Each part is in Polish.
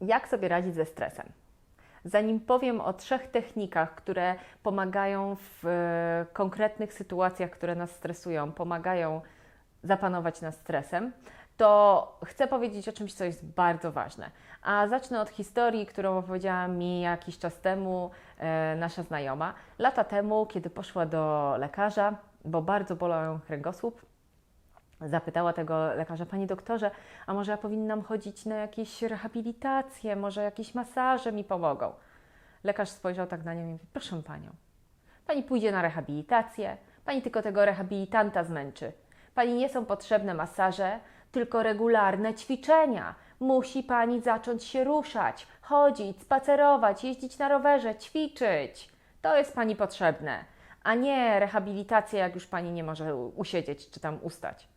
Jak sobie radzić ze stresem? Zanim powiem o trzech technikach, które pomagają w e, konkretnych sytuacjach, które nas stresują, pomagają zapanować nad stresem, to chcę powiedzieć o czymś, co jest bardzo ważne. A zacznę od historii, którą opowiedziała mi jakiś czas temu e, nasza znajoma. Lata temu, kiedy poszła do lekarza, bo bardzo bolał ją kręgosłup, zapytała tego lekarza, Panie doktorze, a może ja powinnam chodzić na jakieś rehabilitacje, może jakieś masaże mi pomogą? Lekarz spojrzał tak na nią i mówi, proszę Panią, Pani pójdzie na rehabilitację, Pani tylko tego rehabilitanta zmęczy. Pani nie są potrzebne masaże, tylko regularne ćwiczenia. Musi Pani zacząć się ruszać, chodzić, spacerować, jeździć na rowerze, ćwiczyć. To jest Pani potrzebne, a nie rehabilitacja, jak już Pani nie może usiedzieć czy tam ustać.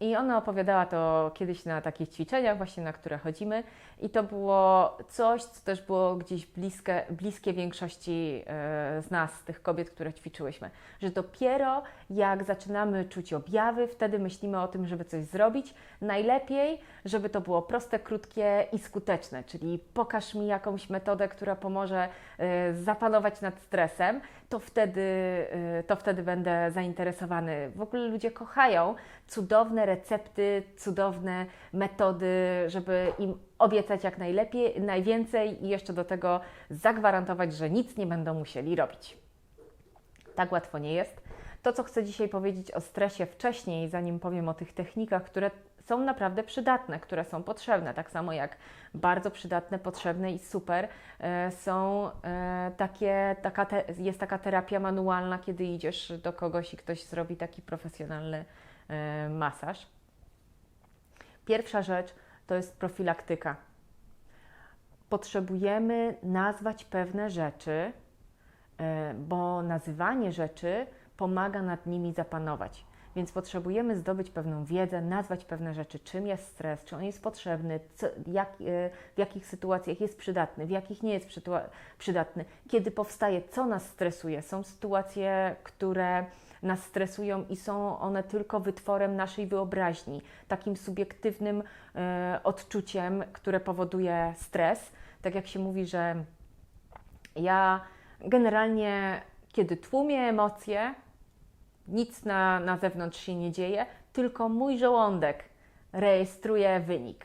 I ona opowiadała to kiedyś na takich ćwiczeniach, właśnie na które chodzimy, i to było coś, co też było gdzieś bliskie, bliskie większości e, z nas, tych kobiet, które ćwiczyłyśmy. Że dopiero jak zaczynamy czuć objawy, wtedy myślimy o tym, żeby coś zrobić. Najlepiej, żeby to było proste, krótkie i skuteczne, czyli pokaż mi jakąś metodę, która pomoże e, zapanować nad stresem, to wtedy, e, to wtedy będę zainteresowany. W ogóle ludzie kochają cudowne recepty, cudowne metody, żeby im obiecać jak najlepiej, najwięcej i jeszcze do tego zagwarantować, że nic nie będą musieli robić. Tak łatwo nie jest. To, co chcę dzisiaj powiedzieć o stresie wcześniej, zanim powiem o tych technikach, które są naprawdę przydatne, które są potrzebne, tak samo jak bardzo przydatne, potrzebne i super e, są e, takie, taka te, jest taka terapia manualna, kiedy idziesz do kogoś i ktoś zrobi taki profesjonalny masaż. Pierwsza rzecz to jest profilaktyka. Potrzebujemy nazwać pewne rzeczy, bo nazywanie rzeczy pomaga nad nimi zapanować. Więc potrzebujemy zdobyć pewną wiedzę, nazwać pewne rzeczy, czym jest stres, czy on jest potrzebny, co, jak, e, w jakich sytuacjach jest przydatny, w jakich nie jest przydatny, kiedy powstaje, co nas stresuje. Są sytuacje, które nas stresują i są one tylko wytworem naszej wyobraźni, takim subiektywnym e, odczuciem, które powoduje stres. Tak jak się mówi, że ja generalnie, kiedy tłumię emocje, nic na, na zewnątrz się nie dzieje, tylko mój żołądek rejestruje wynik.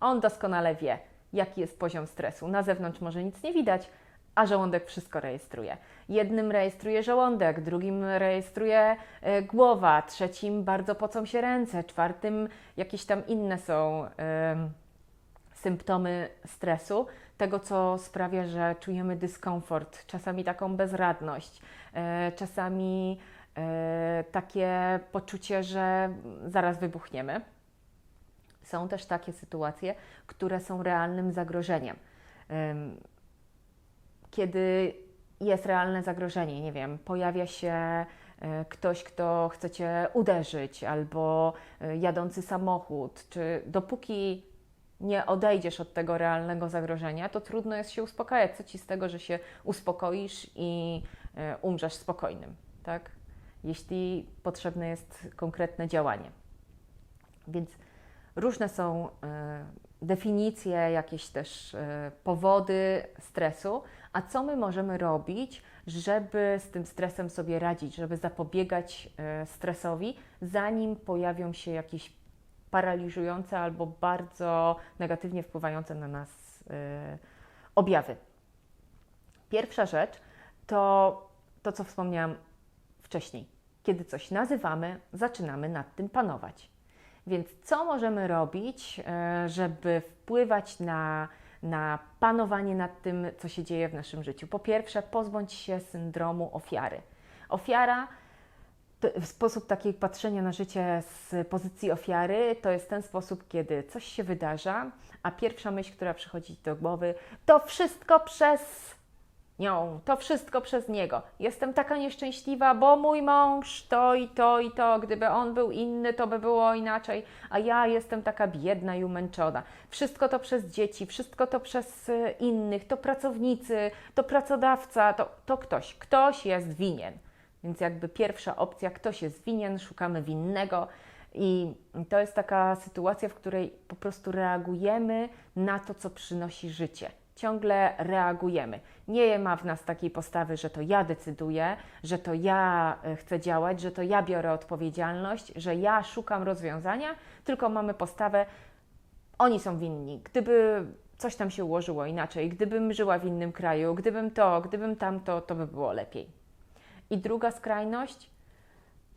On doskonale wie, jaki jest poziom stresu. Na zewnątrz może nic nie widać, a żołądek wszystko rejestruje. Jednym rejestruje żołądek, drugim rejestruje y, głowa, trzecim bardzo pocą się ręce, czwartym jakieś tam inne są y, symptomy stresu, tego co sprawia, że czujemy dyskomfort, czasami taką bezradność, y, czasami E, takie poczucie, że zaraz wybuchniemy. Są też takie sytuacje, które są realnym zagrożeniem. Kiedy jest realne zagrożenie, nie wiem, pojawia się e, ktoś, kto chce cię uderzyć, albo e, jadący samochód, czy dopóki nie odejdziesz od tego realnego zagrożenia, to trudno jest się uspokajać. Co ci z tego, że się uspokoisz i umrzesz spokojnym, tak? jeśli potrzebne jest konkretne działanie. Więc różne są e, definicje, jakieś też e, powody stresu, a co my możemy robić, żeby z tym stresem sobie radzić, żeby zapobiegać e, stresowi, zanim pojawią się jakieś paraliżujące albo bardzo negatywnie wpływające na nas objawy. Pierwsza rzecz to to, co wspomniałam wcześniej. Kiedy coś nazywamy, zaczynamy nad tym panować. Więc co możemy robić, e, żeby wpływać na, na panowanie nad tym, co się dzieje w naszym życiu? Po pierwsze, pozbądź się syndromu ofiary. Ofiara sposób takiego patrzenia na życie z pozycji ofiary to jest ten sposób, kiedy coś się wydarza, a pierwsza myśl, która przychodzi do głowy, to wszystko przez nią, to wszystko przez niego. Jestem taka nieszczęśliwa, bo mój mąż to i to i to, gdyby on był inny, to by było inaczej, a ja jestem taka biedna i umęczona. Wszystko to przez dzieci, wszystko to przez y, innych, to pracownicy, to pracodawca, to, to ktoś, ktoś jest winien. Więc jakby pierwsza opcja, ktoś jest winien, szukamy winnego I to jest taka sytuacja, w której po prostu reagujemy na to, co przynosi życie. Ciągle reagujemy. Nie ma w nas takiej postawy, że to ja decyduję, że to ja e, chcę działać, że to ja biorę odpowiedzialność, że ja szukam rozwiązania, tylko mamy postawę, oni są winni. Gdyby coś tam się ułożyło inaczej, gdybym żyła w innym kraju, gdybym to, gdybym tamto, to by było lepiej. I druga skrajność,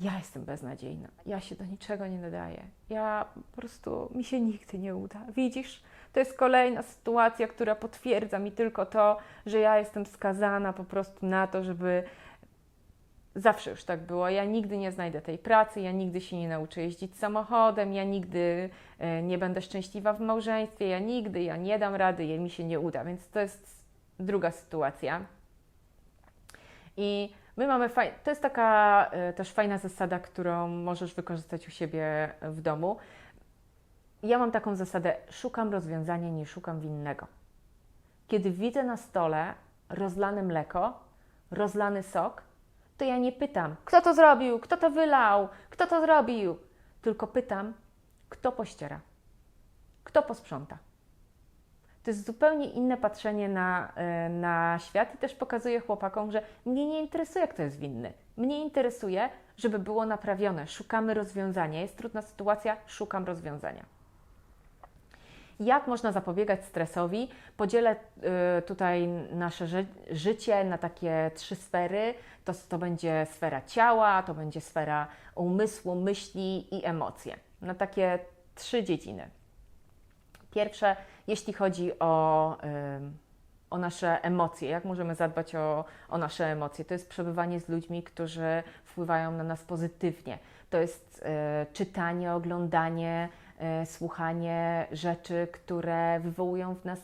ja jestem beznadziejna, ja się do niczego nie nadaję, ja po prostu, mi się nigdy nie uda. Widzisz, to jest kolejna sytuacja, która potwierdza mi tylko to, że ja jestem skazana po prostu na to, żeby zawsze już tak było. Ja nigdy nie znajdę tej pracy, ja nigdy się nie nauczę jeździć samochodem, ja nigdy e, nie będę szczęśliwa w małżeństwie, ja nigdy, ja nie dam rady, ja mi się nie uda. Więc to jest druga sytuacja. I my mamy faj... to jest taka e, też fajna zasada, którą możesz wykorzystać u siebie w domu. Ja mam taką zasadę: szukam rozwiązania, nie szukam winnego. Kiedy widzę na stole rozlane mleko, rozlany sok, to ja nie pytam, kto to zrobił, kto to wylał, kto to zrobił, tylko pytam, kto pościera, kto posprząta. To jest zupełnie inne patrzenie na, e, na świat i też pokazuje chłopakom, że mnie nie interesuje, kto jest winny. Mnie interesuje, żeby było naprawione. Szukamy rozwiązania. Jest trudna sytuacja, szukam rozwiązania. Jak można zapobiegać stresowi? Podzielę y, tutaj nasze ży życie na takie trzy sfery. To, to będzie sfera ciała, to będzie sfera umysłu, myśli i emocje. Na takie trzy dziedziny. Pierwsze, jeśli chodzi o, o nasze emocje, jak możemy zadbać o, o nasze emocje, to jest przebywanie z ludźmi, którzy wpływają na nas pozytywnie. To jest y, czytanie, oglądanie, E, słuchanie rzeczy, które wywołują w nas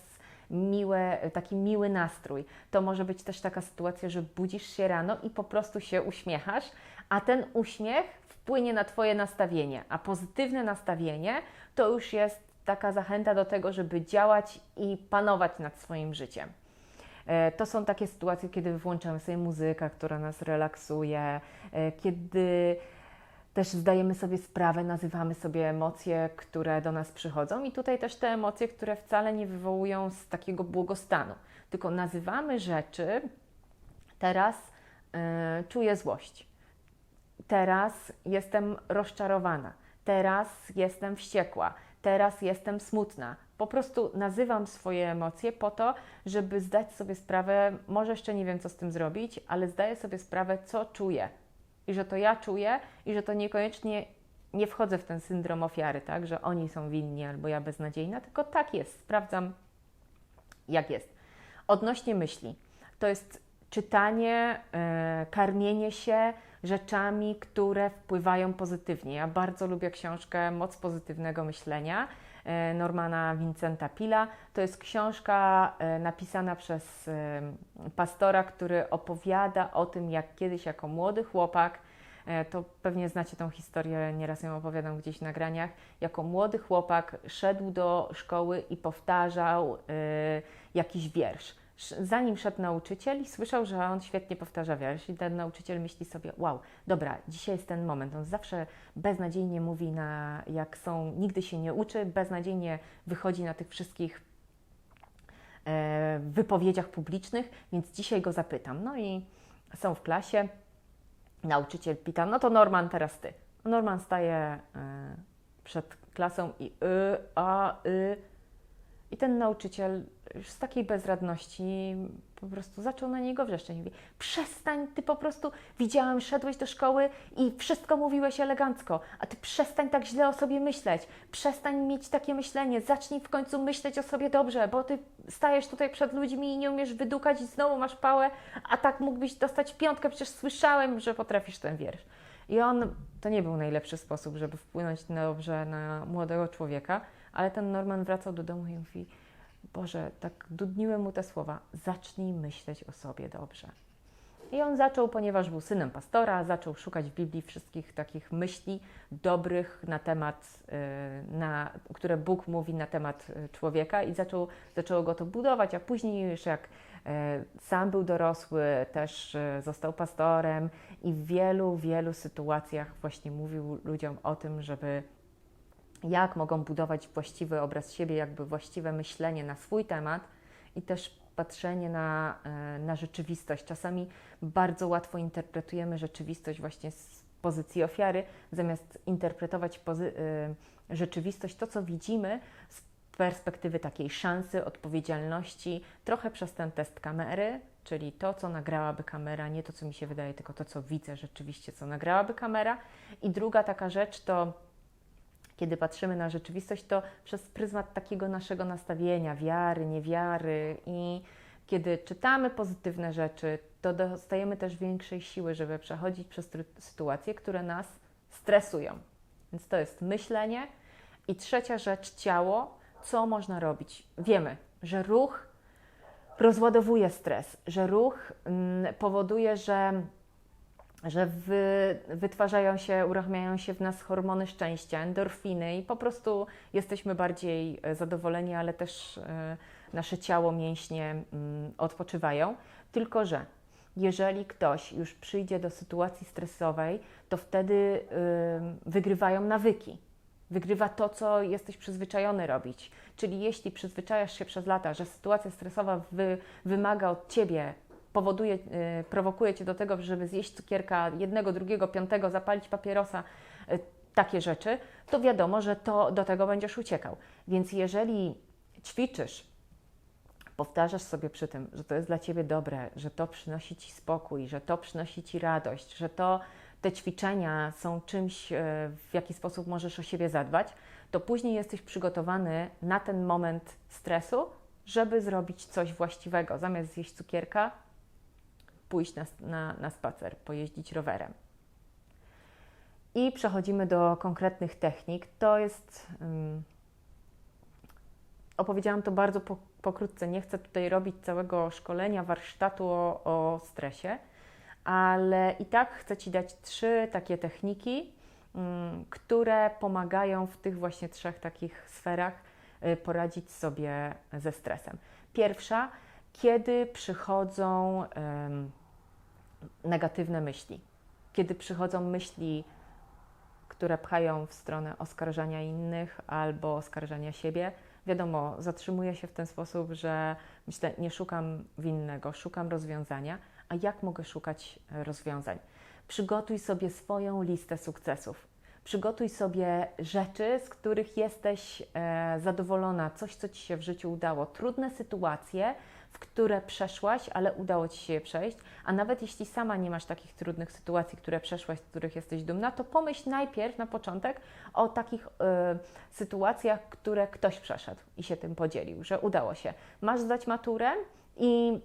miłe, taki miły nastrój. To może być też taka sytuacja, że budzisz się rano i po prostu się uśmiechasz, a ten uśmiech wpłynie na Twoje nastawienie, a pozytywne nastawienie to już jest taka zachęta do tego, żeby działać i panować nad swoim życiem. E, to są takie sytuacje, kiedy włączamy sobie muzykę, która nas relaksuje, e, kiedy też zdajemy sobie sprawę, nazywamy sobie emocje, które do nas przychodzą, i tutaj też te emocje, które wcale nie wywołują z takiego błogostanu, tylko nazywamy rzeczy. Teraz yy, czuję złość, teraz jestem rozczarowana, teraz jestem wściekła, teraz jestem smutna. Po prostu nazywam swoje emocje po to, żeby zdać sobie sprawę, może jeszcze nie wiem, co z tym zrobić, ale zdaję sobie sprawę, co czuję i że to ja czuję i że to niekoniecznie nie wchodzę w ten syndrom ofiary, tak, że oni są winni albo ja beznadziejna, tylko tak jest, sprawdzam jak jest. Odnośnie myśli, to jest czytanie, yy, karmienie się rzeczami, które wpływają pozytywnie. Ja bardzo lubię książkę Moc pozytywnego myślenia E, Normana Vincenta Pila. To jest książka e, napisana przez e, pastora, który opowiada o tym, jak kiedyś jako młody chłopak, to pewnie znacie tą historię, nieraz ją opowiadam gdzieś w nagraniach, jako młody chłopak szedł do szkoły i powtarzał jakiś wiersz zanim szedł nauczyciel i słyszał, że on świetnie powtarza wiersz i ten nauczyciel myśli sobie, wow, dobra, dzisiaj jest ten moment. On zawsze beznadziejnie mówi, na, jak są, nigdy się nie uczy, beznadziejnie wychodzi na tych wszystkich e, wypowiedziach publicznych, więc dzisiaj go zapytam. No i są w klasie, nauczyciel pyta, no to Norman, teraz Ty. Norman staje e, przed klasą i y, a, y, i ten nauczyciel już z takiej bezradności po prostu zaczął na niego wrzeszczeć. Mówi, przestań, ty po prostu widziałem, szedłeś do szkoły i wszystko mówiłeś elegancko, a ty przestań tak źle o sobie myśleć, przestań mieć takie myślenie, zacznij w końcu myśleć o sobie dobrze, bo ty stajesz tutaj przed ludźmi i nie umiesz wydukać i znowu masz pałę, a tak mógłbyś dostać piątkę, przecież słyszałem, że potrafisz ten wiersz. I on, to nie był najlepszy sposób, żeby wpłynąć dobrze na młodego człowieka, ale ten Norman wracał do domu i mówi, Boże, tak dudniły mu te słowa, zacznij myśleć o sobie dobrze. I on zaczął, ponieważ był synem pastora, zaczął szukać w Biblii wszystkich takich myśli dobrych na temat, y, na, które Bóg mówi na temat y, człowieka i zaczął, zaczęło go to budować, a później już jak y, sam był dorosły, też został pastorem i w wielu, wielu sytuacjach właśnie mówił ludziom o tym, żeby jak mogą budować właściwy obraz siebie, jakby właściwe myślenie na swój temat i też patrzenie na, e, na rzeczywistość. Czasami bardzo łatwo interpretujemy rzeczywistość właśnie z pozycji ofiary, zamiast interpretować e, rzeczywistość, to co widzimy z perspektywy takiej szansy, odpowiedzialności, trochę przez ten test kamery, czyli to, co nagrałaby kamera, nie to, co mi się wydaje, tylko to, co widzę rzeczywiście, co nagrałaby kamera. I druga taka rzecz to kiedy patrzymy na rzeczywistość, to przez pryzmat takiego naszego nastawienia, wiary, niewiary i kiedy czytamy pozytywne rzeczy, to dostajemy też większej siły, żeby przechodzić przez sytuacje, które nas stresują. Więc to jest myślenie. I trzecia rzecz, ciało. Co można robić? Wiemy, że ruch rozładowuje stres, że ruch mm, powoduje, że że wy, wytwarzają się, uruchamiają się w nas hormony szczęścia, endorfiny i po prostu jesteśmy bardziej e, zadowoleni, ale też e, nasze ciało, mięśnie mm, odpoczywają. Tylko, że jeżeli ktoś już przyjdzie do sytuacji stresowej, to wtedy wygrywają nawyki. Wygrywa to, co jesteś przyzwyczajony robić. Czyli jeśli przyzwyczajasz się przez lata, że sytuacja stresowa wy, wymaga od ciebie powoduje, y, prowokuje Cię do tego, żeby zjeść cukierka jednego, drugiego, piątego, zapalić papierosa, y, takie rzeczy, to wiadomo, że to do tego będziesz uciekał. Więc jeżeli ćwiczysz, powtarzasz sobie przy tym, że to jest dla Ciebie dobre, że to przynosi Ci spokój, że to przynosi Ci radość, że to te ćwiczenia są czymś, y, w jaki sposób możesz o siebie zadbać, to później jesteś przygotowany na ten moment stresu, żeby zrobić coś właściwego. Zamiast zjeść cukierka, pójść na, na, na spacer, pojeździć rowerem. I przechodzimy do konkretnych technik. To jest. Um, opowiedziałam to bardzo po, pokrótce. Nie chcę tutaj robić całego szkolenia, warsztatu o, o stresie, ale i tak chcę Ci dać trzy takie techniki, um, które pomagają w tych właśnie trzech takich sferach y, poradzić sobie ze stresem. Pierwsza, kiedy przychodzą. Negatywne myśli. Kiedy przychodzą myśli, które pchają w stronę oskarżania innych albo oskarżania siebie, wiadomo, zatrzymuję się w ten sposób, że myślę, nie szukam winnego, szukam rozwiązania. A jak mogę szukać rozwiązań? Przygotuj sobie swoją listę sukcesów. Przygotuj sobie rzeczy, z których jesteś e, zadowolona, coś, co ci się w życiu udało, trudne sytuacje, w które przeszłaś, ale udało Ci się je przejść. A nawet jeśli sama nie masz takich trudnych sytuacji, które przeszłaś, z których jesteś dumna, to pomyśl najpierw na początek o takich y, sytuacjach, które ktoś przeszedł i się tym podzielił, że udało się. Masz zdać maturę i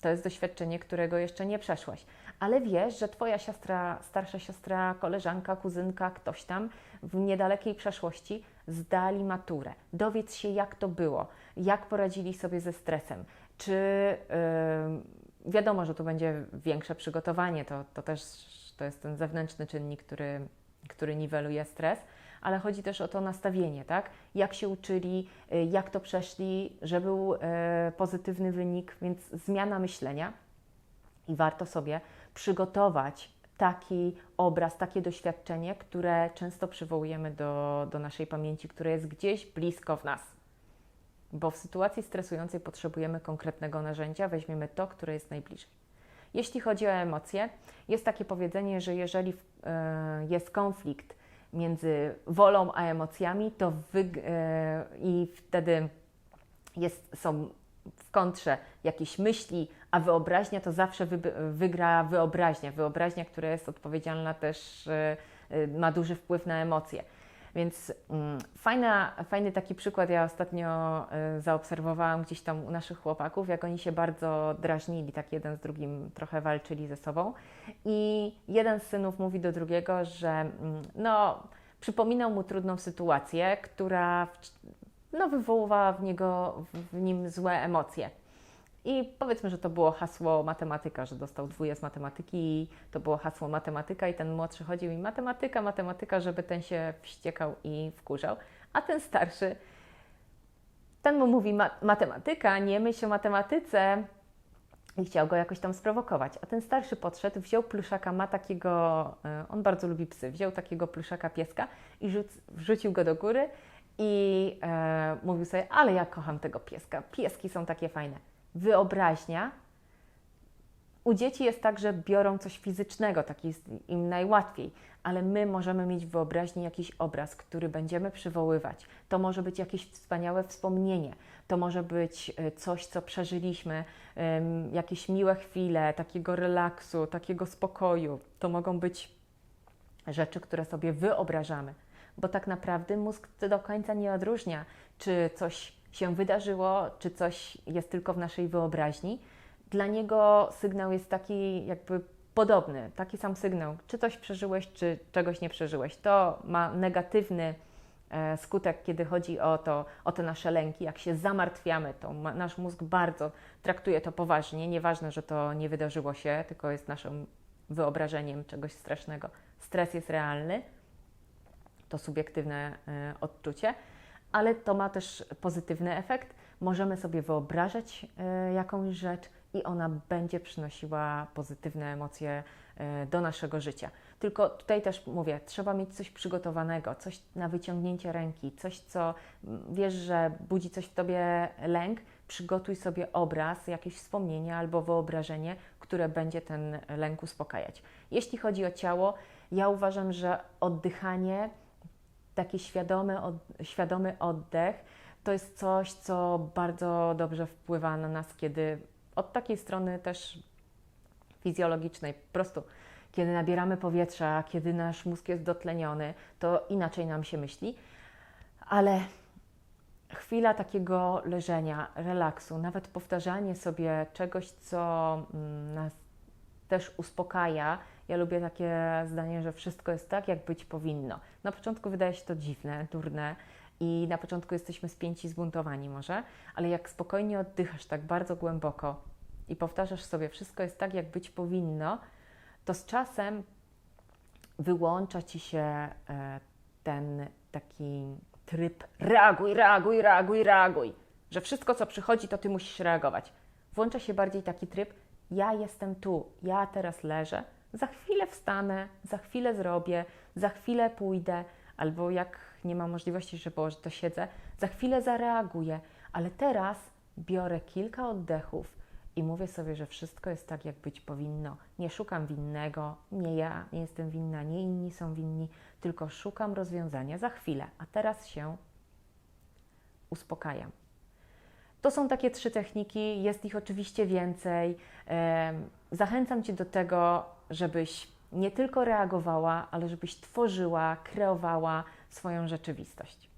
to jest doświadczenie, którego jeszcze nie przeszłaś, ale wiesz, że Twoja siostra, starsza siostra, koleżanka, kuzynka, ktoś tam w niedalekiej przeszłości zdali maturę. Dowiedz się, jak to było, jak poradzili sobie ze stresem, czy yy, wiadomo, że tu będzie większe przygotowanie, to, to też to jest ten zewnętrzny czynnik, który, który niweluje stres, ale chodzi też o to nastawienie, tak? Jak się uczyli, y, jak to przeszli, że był y, pozytywny wynik, więc zmiana myślenia i warto sobie przygotować taki obraz, takie doświadczenie, które często przywołujemy do, do naszej pamięci, które jest gdzieś blisko w nas bo w sytuacji stresującej potrzebujemy konkretnego narzędzia, weźmiemy to, które jest najbliżej. Jeśli chodzi o emocje, jest takie powiedzenie, że jeżeli e, jest konflikt między wolą a emocjami, to e, i wtedy jest, są w kontrze jakieś myśli, a wyobraźnia to zawsze wy, wygra wyobraźnia. Wyobraźnia, która jest odpowiedzialna też, e, ma duży wpływ na emocje. Więc mm, fajna, fajny taki przykład ja ostatnio y, zaobserwowałam gdzieś tam u naszych chłopaków, jak oni się bardzo drażnili, tak jeden z drugim trochę walczyli ze sobą. I jeden z synów mówi do drugiego, że mm, no, przypominał mu trudną sytuację, która no, wywoływała w, niego, w nim złe emocje. I powiedzmy, że to było hasło matematyka, że dostał dwóje z matematyki to było hasło matematyka i ten młodszy chodził i matematyka, matematyka, żeby ten się wściekał i wkurzał, a ten starszy, ten mu mówi ma matematyka, nie myśl o matematyce i chciał go jakoś tam sprowokować. A ten starszy podszedł, wziął pluszaka, ma takiego, e, on bardzo lubi psy, wziął takiego pluszaka pieska i rzuc, wrzucił go do góry i e, mówił sobie, ale ja kocham tego pieska, pieski są takie fajne. Wyobraźnia. U dzieci jest tak, że biorą coś fizycznego, taki jest im najłatwiej, ale my możemy mieć w wyobraźni jakiś obraz, który będziemy przywoływać. To może być jakieś wspaniałe wspomnienie, to może być e, coś, co przeżyliśmy, jakieś miłe chwile, takiego relaksu, takiego spokoju. To mogą być rzeczy, które sobie wyobrażamy, bo tak naprawdę mózg do końca nie odróżnia, czy coś się wydarzyło, czy coś jest tylko w naszej wyobraźni. Dla niego sygnał jest taki jakby podobny, taki sam sygnał, czy coś przeżyłeś, czy czegoś nie przeżyłeś. To ma negatywny e, skutek, kiedy chodzi o, to, o te nasze lęki. Jak się zamartwiamy, to nasz mózg bardzo traktuje to poważnie. Nieważne, że to nie wydarzyło się, tylko jest naszym wyobrażeniem czegoś strasznego. Stres jest realny, to subiektywne e, odczucie, ale to ma też pozytywny efekt. Możemy sobie wyobrażać e, jakąś rzecz i ona będzie przynosiła pozytywne emocje e, do naszego życia. Tylko tutaj też mówię, trzeba mieć coś przygotowanego, coś na wyciągnięcie ręki, coś, co wiesz, że budzi coś w tobie lęk. Przygotuj sobie obraz, jakieś wspomnienie albo wyobrażenie, które będzie ten lęk uspokajać. Jeśli chodzi o ciało, ja uważam, że oddychanie, taki świadomy, od, świadomy oddech, to jest coś, co bardzo dobrze wpływa na nas, kiedy od takiej strony też fizjologicznej, po prostu kiedy nabieramy powietrza, kiedy nasz mózg jest dotleniony, to inaczej nam się myśli, ale chwila takiego leżenia, relaksu, nawet powtarzanie sobie czegoś, co mm, nas też uspokaja. Ja lubię takie zdanie, że wszystko jest tak, jak być powinno. Na początku wydaje się to dziwne, durne i na początku jesteśmy spięci, zbuntowani może, ale jak spokojnie oddychasz tak bardzo głęboko i powtarzasz sobie, wszystko jest tak, jak być powinno, to z czasem wyłącza ci się e, ten taki tryb reaguj, reaguj, reaguj, reaguj, że wszystko, co przychodzi, to ty musisz reagować. Włącza się bardziej taki tryb, ja jestem tu, ja teraz leżę, za chwilę wstanę, za chwilę zrobię, za chwilę pójdę, albo jak nie mam możliwości, żeby położyć, to siedzę, za chwilę zareaguję, ale teraz biorę kilka oddechów i mówię sobie, że wszystko jest tak, jak być powinno. Nie szukam winnego, nie ja nie jestem winna, nie inni są winni, tylko szukam rozwiązania za chwilę, a teraz się uspokajam. To są takie trzy techniki, jest ich oczywiście więcej. Zachęcam Cię do tego, żebyś nie tylko reagowała, ale żebyś tworzyła, kreowała swoją rzeczywistość.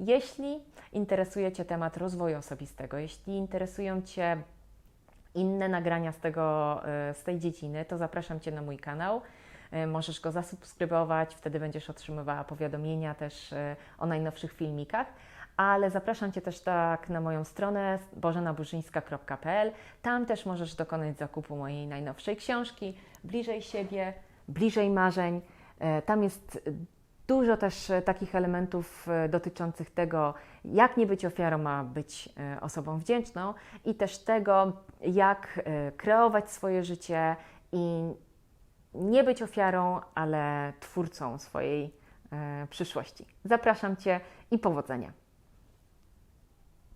Jeśli interesuje Cię temat rozwoju osobistego, jeśli interesują Cię inne nagrania z, tego, e, z tej dziedziny, to zapraszam Cię na mój kanał. E, możesz go zasubskrybować, wtedy będziesz otrzymywała powiadomienia też e, o najnowszych filmikach. Ale zapraszam Cię też tak na moją stronę bożenaburzyńska.pl. Tam też możesz dokonać zakupu mojej najnowszej książki Bliżej siebie, bliżej marzeń. Tam jest dużo też takich elementów dotyczących tego, jak nie być ofiarą, a być osobą wdzięczną i też tego, jak kreować swoje życie i nie być ofiarą, ale twórcą swojej przyszłości. Zapraszam Cię i powodzenia.